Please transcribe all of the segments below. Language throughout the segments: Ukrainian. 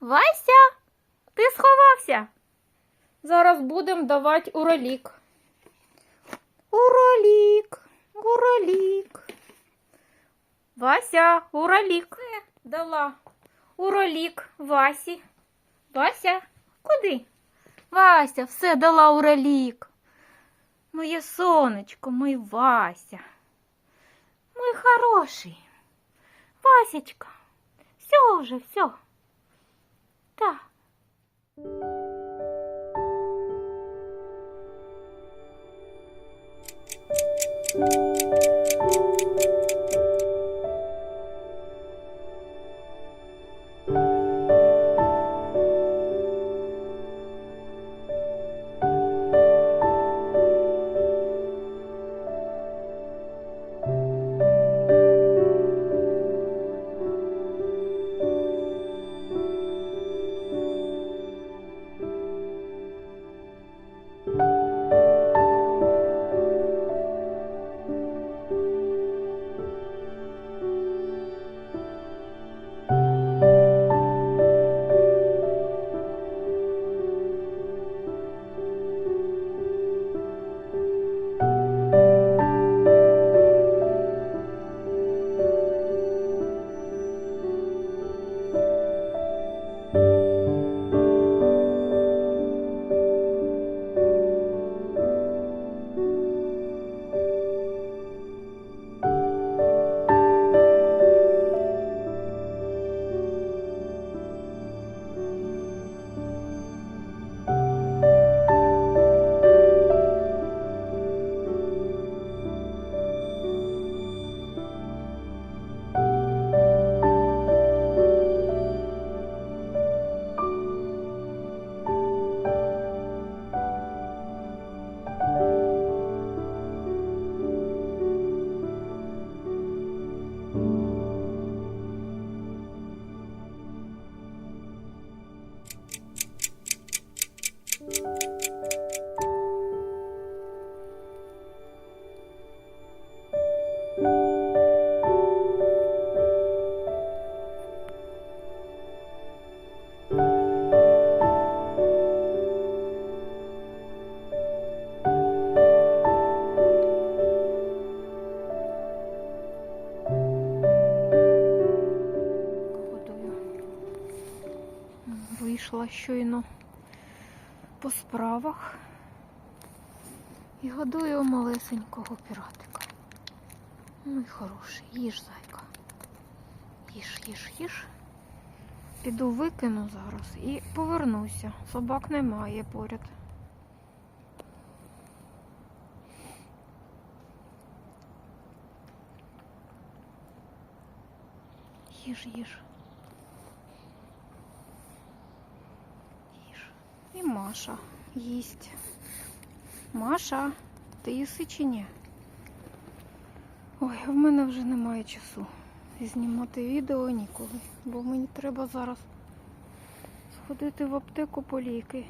Вася, ти сховався? Зараз будемо давати уролік. Уролік, уролік. Вася, уролік. Е, Дала. Уролік Васі. Вася, куди? Вася, все дала уролік. Моє сонечко, мой Вася. Мой хороший. Васечка, все уже, все. Так. Годую. Щойно по справах і годую малесенького піратика. Ну і хороший, їж, зайка. Їж, їж, їж. Піду викину зараз і повернуся. Собак немає поряд. Їж, їж. І Маша їсть. Маша, ти їси чи ні? Ой, в мене вже немає часу знімати відео ніколи, бо мені треба зараз сходити в аптеку по ліки.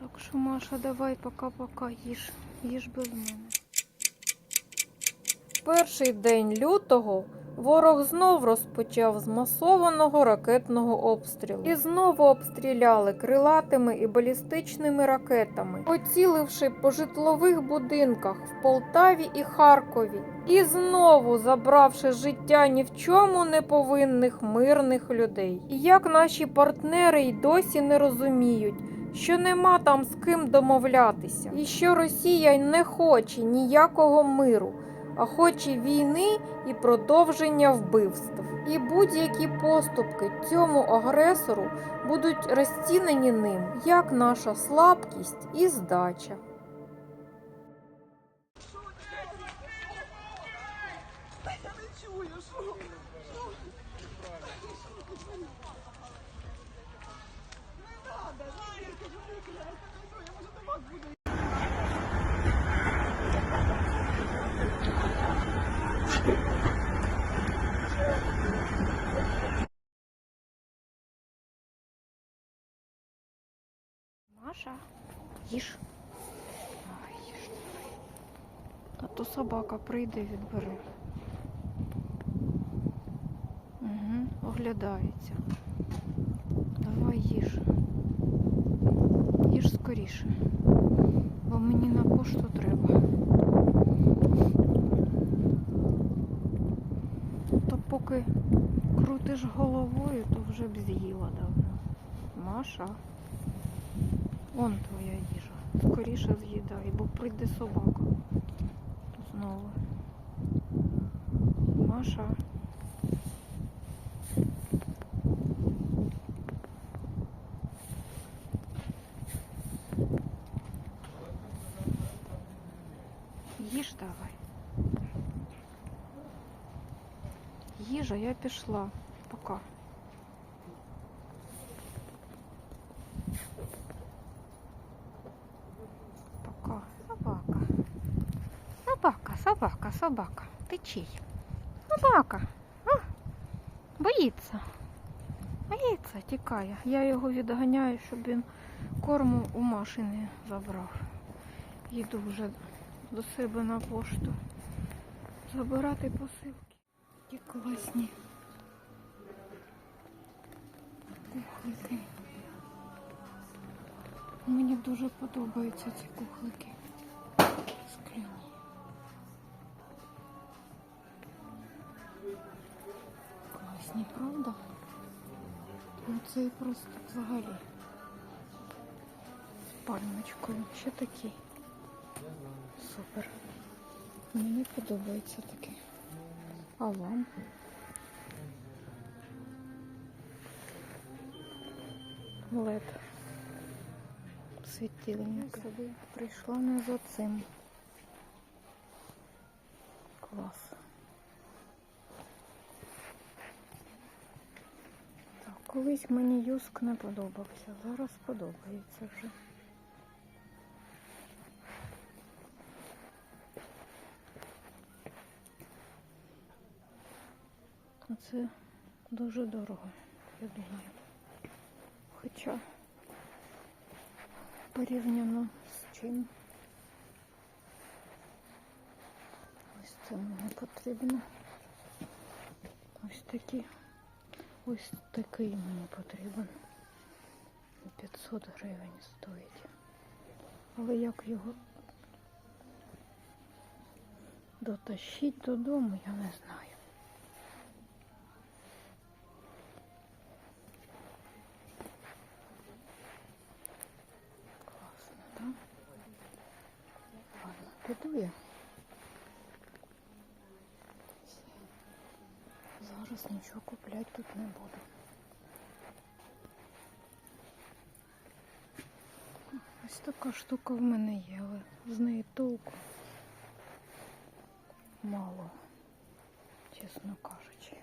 Так що, Маша, давай пока-пока їж. Їж без мене. Перший день лютого ворог знов розпочав з масованого ракетного обстрілу. І знову обстріляли крилатими і балістичними ракетами, поціливши по житлових будинках в Полтаві і Харкові. І знову забравши життя ні в чому не повинних мирних людей. І як наші партнери й досі не розуміють, що нема там з ким домовлятися, і що Росія не хоче ніякого миру а хоче війни і продовження вбивств. І будь-які поступки цьому агресору будуть розцінені ним як наша слабкість і здача. Я не чую, що? Що? Не надо, ні, я кажу, не треба, я може до вас буду. Маша, їж. Ай, їж. А то собака прийде і відбере. Угу. оглядається. Давай їж. Їж скоріше. Бо мені на пошту треба. То поки крутиш головою, то вже б з'їла давно. Маша. Он твоя їжа. Скоріше з'їдай, бо прийде собака. Знову. Маша. Їж давай. Їжа, я пішла. Пока. Собака. Собака, собака. Ти чий? Собака. А, боїться. Боїться, тікає. Я його відганяю, щоб він корму у машини забрав. Їду вже до себе на пошту. Забирати посилки. Які класні. Кухлики. Мені дуже подобаються ці кухлики. Скляні. Класні, правда? Ну це просто взагалі. З пальмочкою. Ще такі. Супер. Мені подобається таке. А вам? Лед. Світильник. Прийшла не за цим. Клас. Так, колись мені юск не подобався, зараз подобається вже. Це дуже дорого, я думаю. Хоча порівняно з чим. Ось це мені потрібно. Ось такі. Ось такий мені потрібен. 500 гривень стоїть. Але як його дотащить додому, я не знаю. Класно, так? Ладно, піду я. Зараз нічого купляти тут не буду. Ось така штука в мене є, але з неї толку мало, чесно кажучи.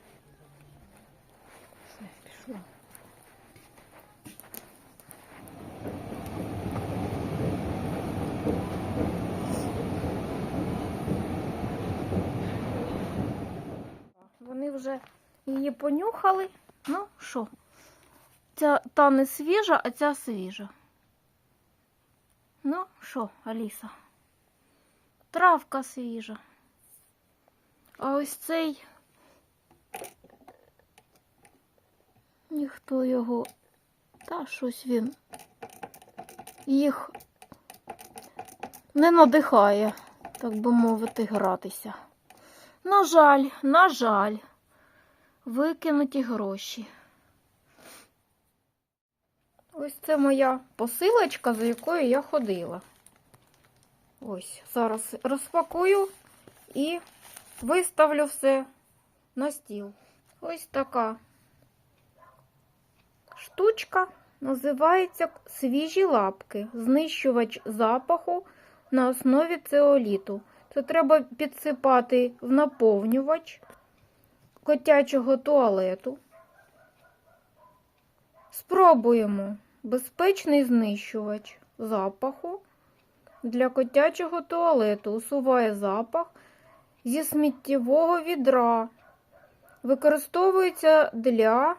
Все, пішла. Вони вже її понюхали. Ну що? Ця та не свіжа, а ця свіжа. Ну, що, Аліса? Травка свіжа. А ось цей. Ніхто його. Та щось він їх не надихає, так би мовити, гратися. На жаль, на жаль, викинуті гроші. Ось це моя посилочка, за якою я ходила. Ось, зараз розпакую і виставлю все на стіл. Ось така штучка називається свіжі лапки, знищувач запаху на основі цеоліту. Це треба підсипати в наповнювач котячого туалету. Спробуємо безпечний знищувач запаху для котячого туалету. Усуває запах зі сміттєвого відра. Використовується для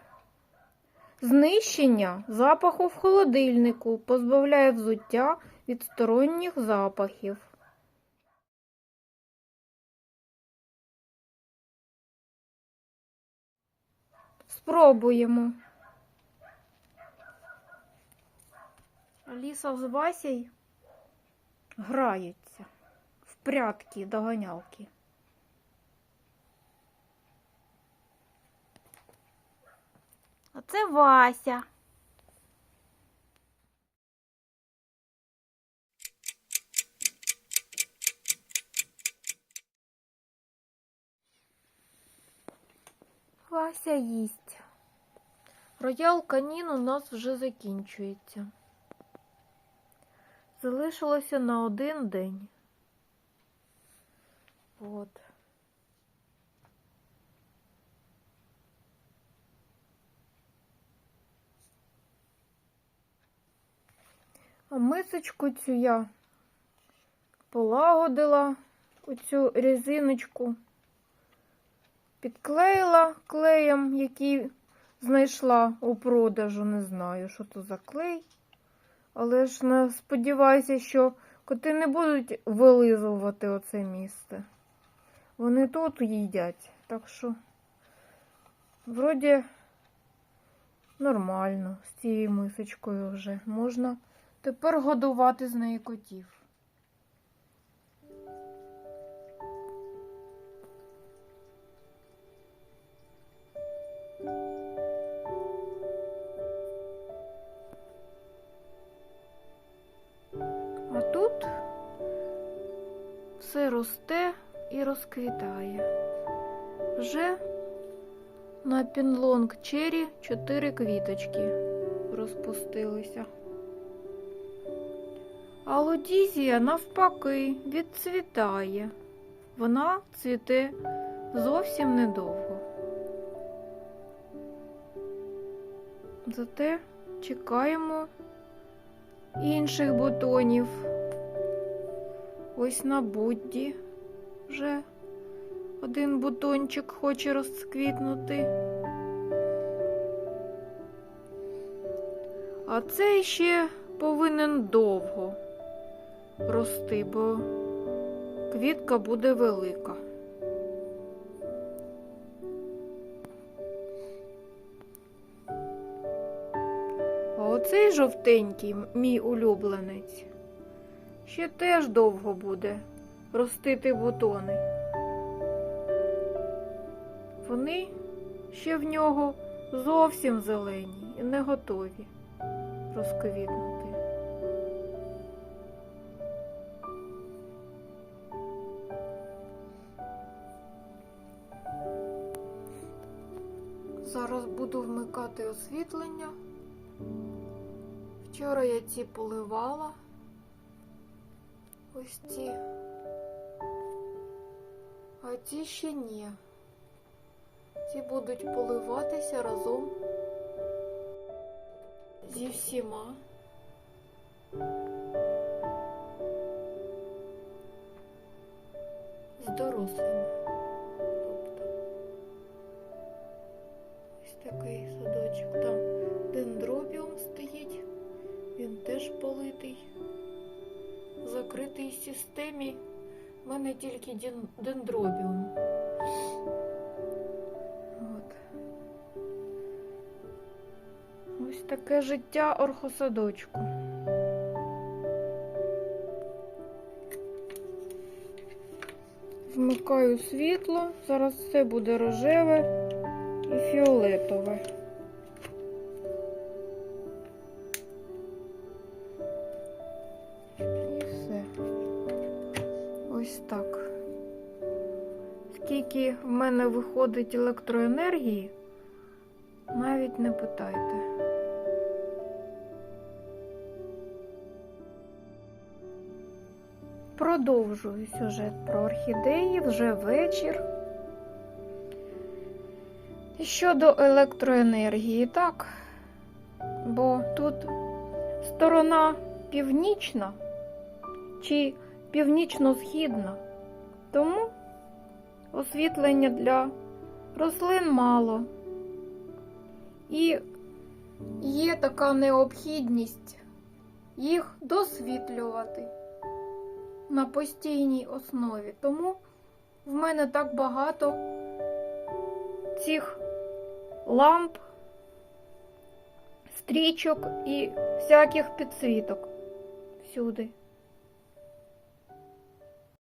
знищення запаху в холодильнику, позбавляє взуття від сторонніх запахів. Спробуємо. Аліса з Васей граються в прятки доганялки. А це Вася. Вася їсть. Роял канін у нас вже закінчується. Залишилося на один день. От. А мисочку цю я полагодила оцю резиночку, підклеїла клеєм, який знайшла у продажу. Не знаю, що то за клей. Але ж не сподіваюся, що коти не будуть вилизувати оце місце. Вони тут їдять. Так що, вроді, нормально з цією мисочкою вже. Можна тепер годувати з неї котів. А все росте і розквітає. Вже на пінлонг чері чотири квіточки розпустилися. А лодізія навпаки відцвітає. Вона цвіте зовсім недовго. Зате чекаємо інших бутонів. Ось на Будді вже один бутончик хоче розквітнути. А цей ще повинен довго рости, бо квітка буде велика. А оцей жовтенький, мій улюбленець, ще теж довго буде ростити бутони. Вони ще в нього зовсім зелені і не готові розквітнути. Зараз буду вмикати освітлення. Вчора я ці поливала. Ось ці. А ці ще ні. Ці будуть поливатися разом зі всіма. З дорослими. В закритій системі в мене тільки дендробіум. От. Ось таке життя орхосадочку. Вмикаю світло, зараз все буде рожеве і фіолетове. Мене виходить електроенергії, навіть не питайте. Продовжую сюжет про орхідеї вже вечір. Щодо електроенергії, так, бо тут сторона північна чи північно-східна, тому освітлення для рослин мало. І є така необхідність їх досвітлювати на постійній основі. Тому в мене так багато цих ламп, стрічок і всяких підсвіток всюди.